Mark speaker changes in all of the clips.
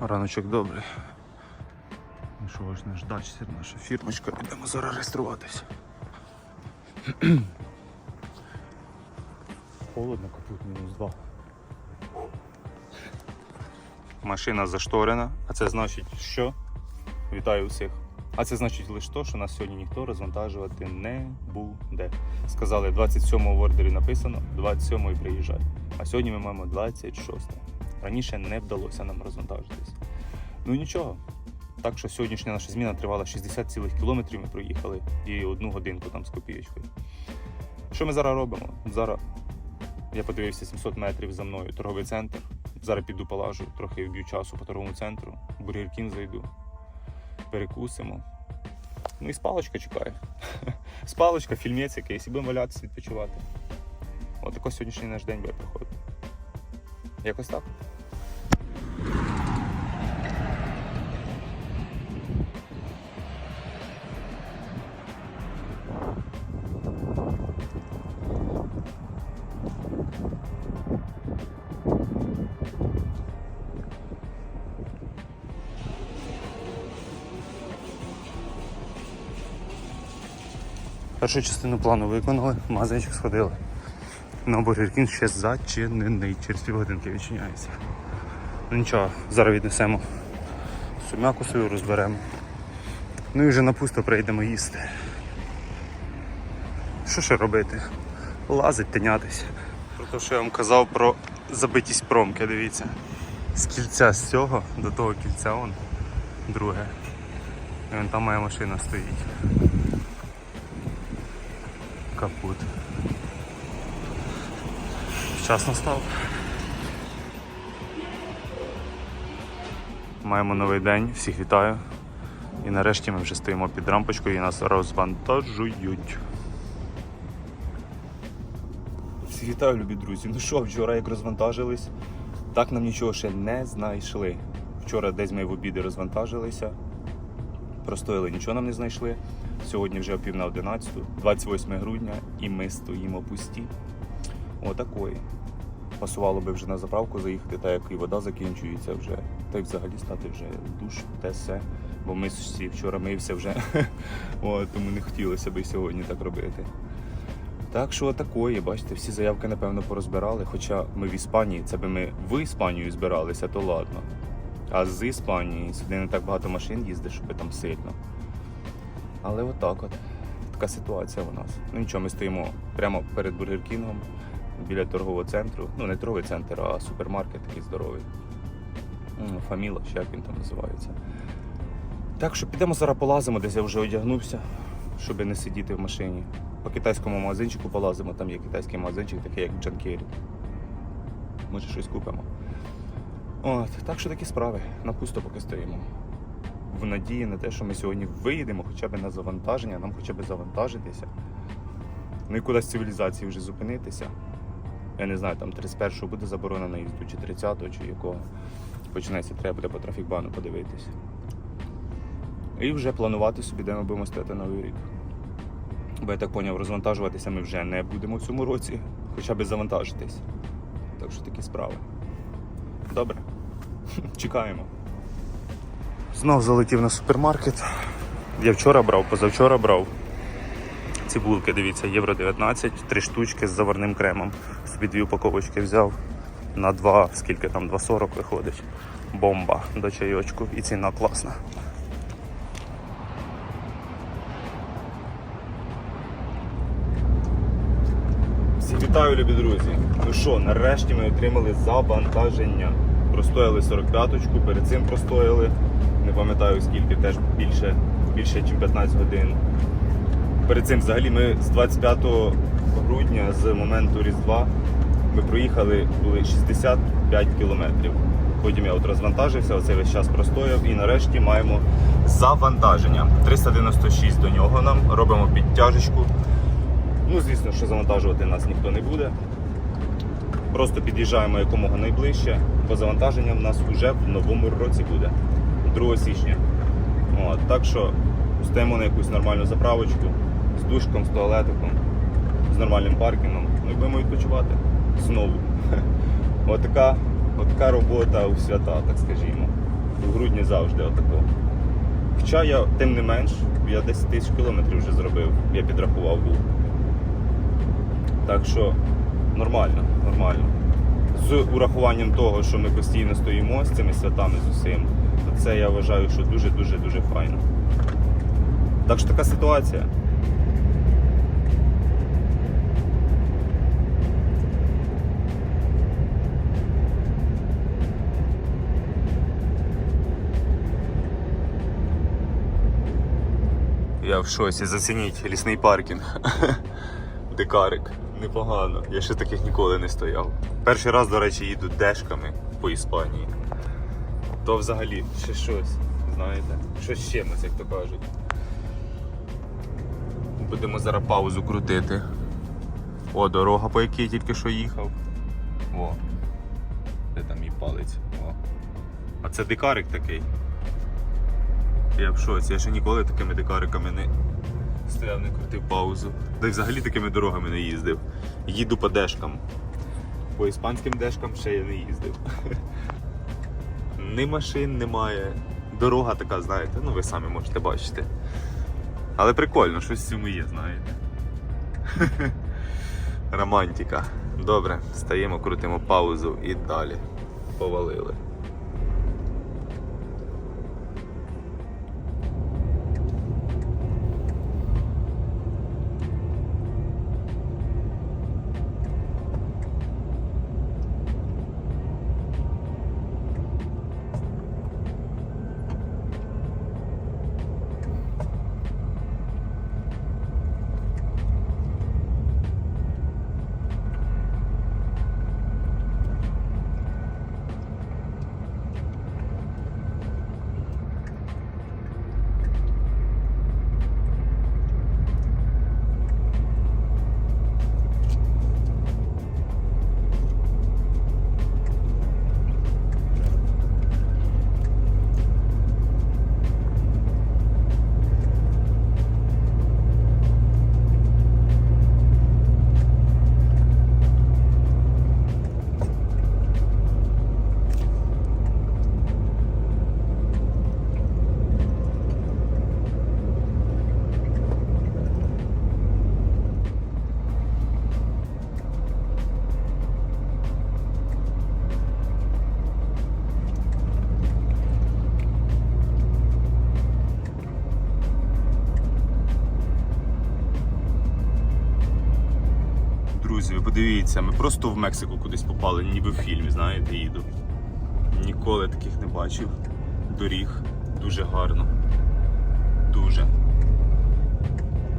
Speaker 1: Раночок добрий. Ну що ж не ждачся, наша фірмочка, підемо зараз реєструватися. Холодно, капут мінус 2. Машина зашторена, а це значить що? Вітаю усіх. А це значить лише то, що нас сьогодні ніхто розвантажувати не буде. Сказали, 27-го в ордері написано, 27-ї приїжджай. А сьогодні ми маємо 26. Раніше не вдалося нам розвантажитись. Ну нічого. Так що сьогоднішня наша зміна тривала 60 цілих кілометрів. Ми проїхали і одну годинку там з копієчкою. Що ми зараз робимо? Зараз я подивився 700 метрів за мною торговий центр. Зараз піду полажу, трохи вб'ю часу по торговому центру, Бургер Кінг зайду, перекусимо. Ну і спалочка чекає. Спалочка, фільмець якийсь, і будемо валятися, відпочивати. От такий сьогоднішній наш день буде проходити. Якось так. Першу частину плану виконали, в сходили. На Burger King ще зачинений, через півгодинки відчиняється. Ну нічого, зараз віднесемо сумяку свою розберемо. Ну і вже на пусто прийдемо їсти. Що ще робити? Лазить, тинятись. Про те, що я вам казав про забитість промки, дивіться. З кільця з цього до того кільця вон друге. І вон там моя машина стоїть. Капут. Час настав. Маємо новий день, всіх вітаю. І нарешті ми вже стоїмо під рампочкою і нас розвантажують. Всіх вітаю, любі друзі. Ну що, вчора як розвантажились, так нам нічого ще не знайшли. Вчора десь ми в обіди розвантажилися, простояли, нічого нам не знайшли. Сьогодні вже о пів на 11, 28 грудня, і ми стоїмо пусті. Отакої. Пасувало би вже на заправку заїхати, так як і вода закінчується вже. Та й взагалі стати вже душ, те все. Бо ми всі вчора мився вже. От, тому не хотілося б сьогодні так робити. Так що такої, бачите, всі заявки, напевно, порозбирали. Хоча ми в Іспанії, це би ми в Іспанію збиралися, то ладно. А з Іспанії сюди не так багато машин їздить, щоб там сильно. Але отак от. Така ситуація у нас. Ну нічого, ми стоїмо прямо перед Бургер Кінгом, біля торгового центру. Ну, не торговий центр, а супермаркет такий здоровий. Фаміла, чи як він там називається. Так що підемо зараз полазимо, десь я вже одягнувся, щоб не сидіти в машині. По китайському магазинчику полазимо, там є китайський магазинчик, такий як Джанкері. Може щось купимо. От, так що такі справи. На пусто поки стоїмо. В надії на те, що ми сьогодні виїдемо хоча б на завантаження, нам хоча б завантажитися. Ну і кудись цивілізації вже зупинитися. Я не знаю, там 31-го буде заборона наїзду, чи 30-го, чи якого. Починається, треба буде по трафікбану подивитися. І вже планувати собі, де ми будемо стояти новий рік. Бо я так поняв, розвантажуватися ми вже не будемо в цьому році, хоча б завантажитись. Так що такі справи. Добре. Чекаємо. Знов залетів на супермаркет. Я вчора брав, позавчора брав. Ці булки, дивіться, євро 19, три штучки з заварним кремом. Собі дві упаковочки взяв на 2, скільки там, 2,40 виходить. Бомба до чайочку і ціна класна. Всіх вітаю, любі друзі. Ну що, нарешті ми отримали завантаження. Простояли 45-ку, перед цим простояли. Не пам'ятаю скільки, теж більше, більше ніж 15 годин. Перед цим взагалі ми з 25 грудня, з моменту Різдва, ми проїхали були 65 кілометрів. Потім я от розвантажився, оцей весь час простояв і нарешті маємо завантаження. 396 до нього нам, робимо підтяжечку. Ну, звісно, що завантажувати нас ніхто не буде. Просто під'їжджаємо якомога найближче, бо завантаження в нас вже в новому році буде, 2 січня. От, так що стоїмо на якусь нормальну заправочку з душком, з туалетиком, з нормальним паркінгом. Ну і будемо відпочивати знову. Отака, отака робота у свята, так скажімо. У грудні завжди отако. Хоча я, тим не менш, я 10 тисяч кілометрів вже зробив, я підрахував був. Так що нормально, нормально. З урахуванням того, що ми постійно стоїмо з цими святами з усім, то це я вважаю, що дуже-дуже дуже файно. Так що така ситуація. Я в шоці, зацініть лісний паркінг. Дикарик. Непогано. Я ще таких ніколи не стояв. Перший раз, до речі, їду дешками по Іспанії. То взагалі ще щось, знаєте, щось з чимось, як то кажуть. Будемо зараз паузу крутити. О, дорога, по якій я тільки що їхав. О. Де там мій палець? О. А це дикарик такий. Я в шоці, я ще ніколи такими дикариками не стояв, не крутив паузу. Та й взагалі такими дорогами не їздив. Їду по дешкам. По іспанським дешкам ще я не їздив. Ні машин немає. Дорога така, знаєте, ну ви самі можете бачити. Але прикольно, щось в цьому є, знаєте. Романтика. Добре, стаємо, крутимо паузу і далі. Повалили. Подивіться, ми просто в Мексику кудись попали, ніби в фільмі, знаєте, їду. Ніколи таких не бачив. Доріг дуже гарно. Дуже.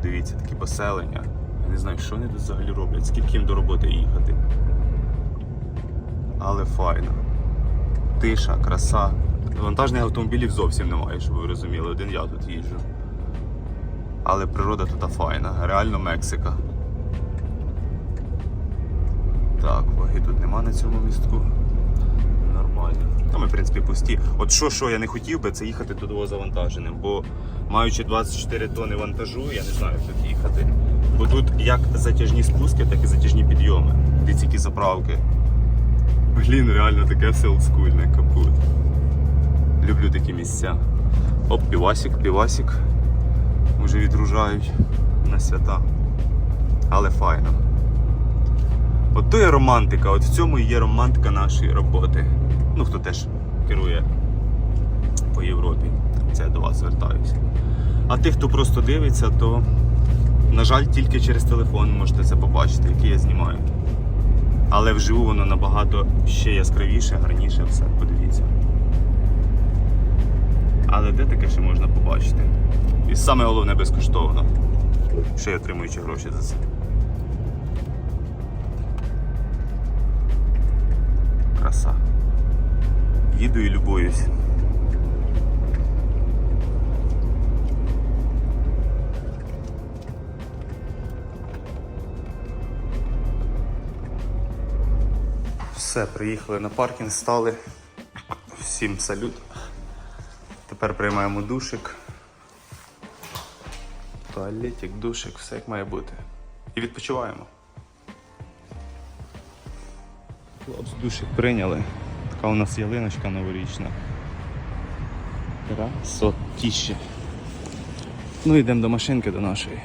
Speaker 1: Дивіться, такі поселення. Я не знаю, що вони тут взагалі роблять, скільки їм до роботи їхати. Але файно. Тиша, краса. Вантажних автомобілів зовсім немає, щоб ви розуміли. Один я тут їжджу. Але природа тут файна. Реально Мексика. Так, ваги тут нема на цьому містку. Нормально. Та ми, в принципі, пусті. От що, що я не хотів би, це їхати туди завантаженим, бо маючи 24 тони вантажу, я не знаю, як тут їхати. Бо тут як затяжні спуски, так і затяжні підйоми. Дивіться, які заправки. Блін, реально таке все олдскульне, капут. Люблю такі місця. Оп, півасік, півасік. Вже відгружають на свята. Але файно. От то є романтика, от в цьому є романтика нашої роботи. Ну, хто теж керує по Європі. Це я до вас звертаюся. А тих, хто просто дивиться, то, на жаль, тільки через телефон можете це побачити, який я знімаю. Але вживу воно набагато ще яскравіше, гарніше все, подивіться. Але де таке ще можна побачити? І саме головне безкоштовно. Ще й отримуючи гроші за це. Краса. Їду і любуюсь. Все, приїхали на паркінг, стали. Всім салют. Тепер приймаємо душик. Туалетик, душик, все як має бути. І відпочиваємо. Хлопці душик прийняли. Така у нас ялиночка новорічна. Красотіще. Ну йдемо до машинки до нашої.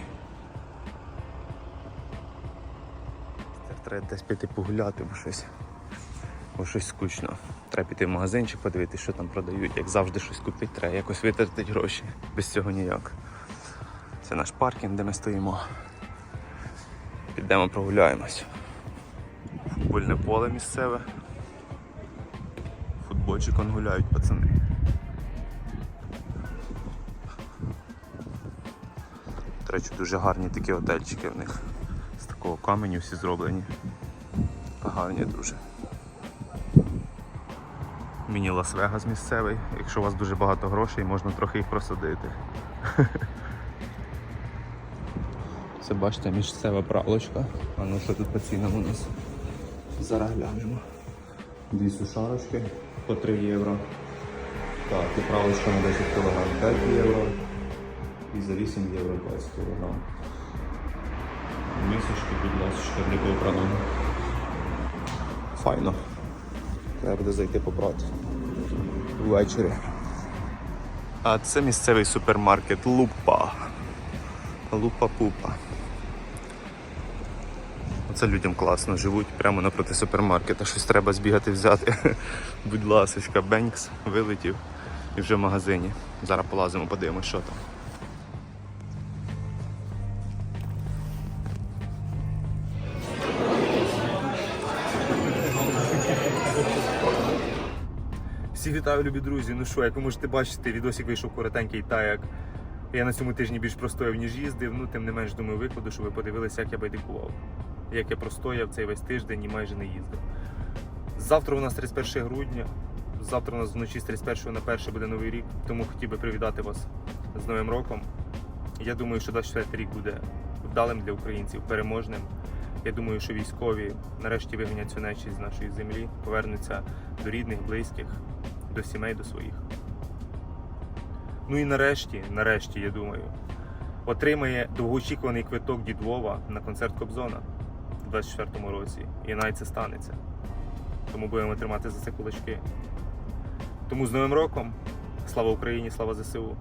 Speaker 1: Треба десь піти погуляти, бо щось, бо щось скучно. Треба піти в магазинчик, подивитися, що там продають. Як завжди щось купити, треба якось витратити гроші. Без цього ніяк. Це наш паркінг, де ми стоїмо. Підемо прогуляємось. Футбольне поле місцеве. Футбольчиком гуляють пацани. До речі, дуже гарні такі отельчики в них. З такого каменю всі зроблені. Гарні дуже. Міні Лас-Вегас місцевий. Якщо у вас дуже багато грошей, можна трохи їх просадити. Це бачите, місцева пралочка. А ну що тут по цінам у нас? Зараз глянемо. Дві сушарочки по 3 євро. Так, і пралочка на 10 кг 5 євро. І за 8 євро 20 кг. Мисочки, будь ласка, для попраного. Файно. Треба буде зайти побрати. Ввечері. А це місцевий супермаркет Лупа. Лупа-пупа. Оце людям класно живуть прямо напроти супермаркета. Щось треба збігати взяти. Будь ласочка, Бенкс вилетів і вже в магазині. Зараз полазимо, подивимось, що там. Всіх вітаю, любі друзі. Ну що, як ви можете бачити, відосик вийшов коротенький, так як я на цьому тижні більш простояв, ніж їздив. Ну, тим не менш, думаю, викладу, щоб ви подивилися, як я байдикував. Як я простояв цей весь тиждень і майже не їздив. Завтра у нас 31 грудня. Завтра у нас вночі з 31 на 1 буде новий рік, тому хотів би привітати вас з Новим роком. Я думаю, що 24 рік буде вдалим для українців, переможним. Я думаю, що військові нарешті вигонять цю нечість з нашої землі, повернуться до рідних, близьких, до сімей, до своїх. Ну і нарешті, нарешті, я думаю, отримає довгоочікуваний квиток дід Вова на концерт Кобзона у 24-му році. І навіть це станеться. Тому будемо тримати за це кулачки. Тому з Новим роком! Слава Україні, слава ЗСУ!